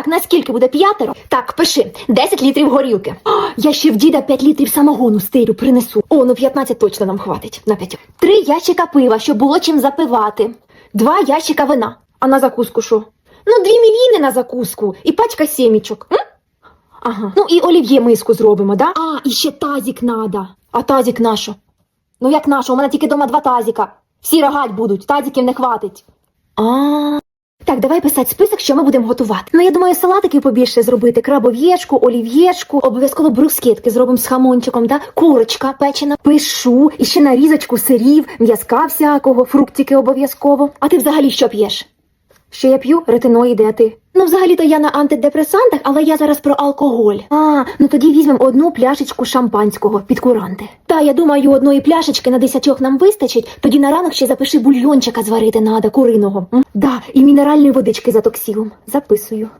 Так, наскільки буде п'ятеро? Так, пиши 10 літрів горілки. А, я ще в діда 5 літрів самогону стирю принесу. О, ну 15 точно нам хватить на 5. Три ящика пива, щоб було чим запивати. Два ящика вина. А на закуску що? Ну, дві мівіни на закуску і пачка сімічок. М? Ага. Ну і олів'є миску зробимо, да? А, і ще тазік надо. А тазік нащо? Ну як нащо? У мене тільки дома два тазіка. Всі рогать будуть, тазіків не хватить. А. Так, давай писати список, що ми будемо готувати. Ну, я думаю, салатики побільше зробити: крабов'єшку, олів'єшку, обов'язково брускетки зробимо з хамончиком, да? курочка печена, пишу, і ще нарізочку сирів, м'язка всякого, фруктики обов'язково. А ти взагалі що п'єш? Що я п'ю? Ретиноїди, а ти? Ну, взагалі-то я на антидепресантах, але я зараз про алкоголь. А, ну тоді візьмемо одну пляшечку шампанського під куранти. Та я думаю, одної пляшечки на десятьох нам вистачить, тоді на ранок ще запиши бульйончика зварити надо, куриного. М? Да, і мінеральної водички за токсілом. Записую.